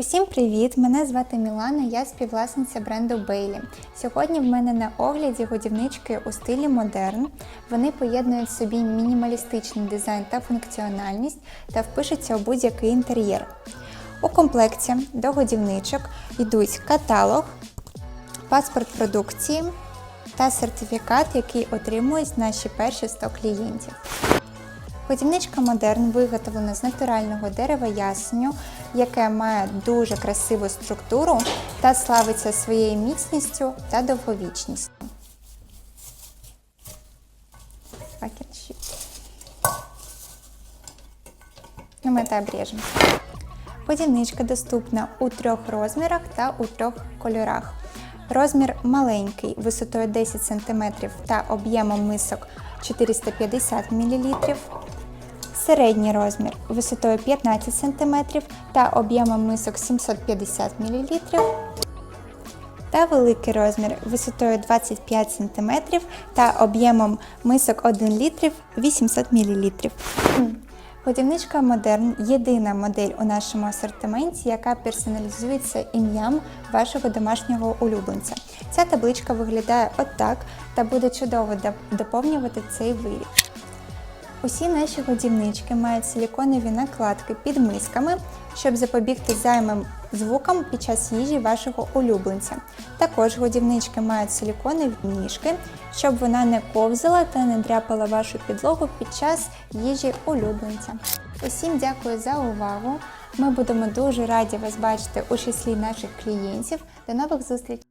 Усім привіт! Мене звати Мілана, я співвласниця бренду Бейлі. Сьогодні в мене на огляді годівнички у стилі модерн. Вони поєднують в собі мінімалістичний дизайн та функціональність та впишуться у будь-який інтер'єр. У комплекті до годівничок йдуть каталог, паспорт продукції та сертифікат, який отримують наші перші 100 клієнтів. Годівничка Модерн виготовлена з натурального дерева ясеню, яке має дуже красиву структуру та славиться своєю міцністю та довговічністю. Ми та обріжемо. Годівничка доступна у трьох розмірах та у трьох кольорах. Розмір маленький висотою 10 см та об'ємом мисок 450 мл. Середній розмір висотою 15 см та об'ємом мисок 750 мл. Та великий розмір висотою 25 см та об'ємом мисок 1 літрів 800 мл. Годівничка Модерн єдина модель у нашому асортименті, яка персоналізується ім'ям вашого домашнього улюбленця. Ця табличка виглядає отак та буде чудово доповнювати цей виріб. Усі наші годівнички мають силіконові накладки під мисками, щоб запобігти займим звукам під час їжі вашого улюбленця. Також годівнички мають силіконові ніжки, щоб вона не ковзала та не дряпала вашу підлогу під час їжі улюбленця. Усім дякую за увагу. Ми будемо дуже раді вас бачити у числі наших клієнтів. До нових зустрічей!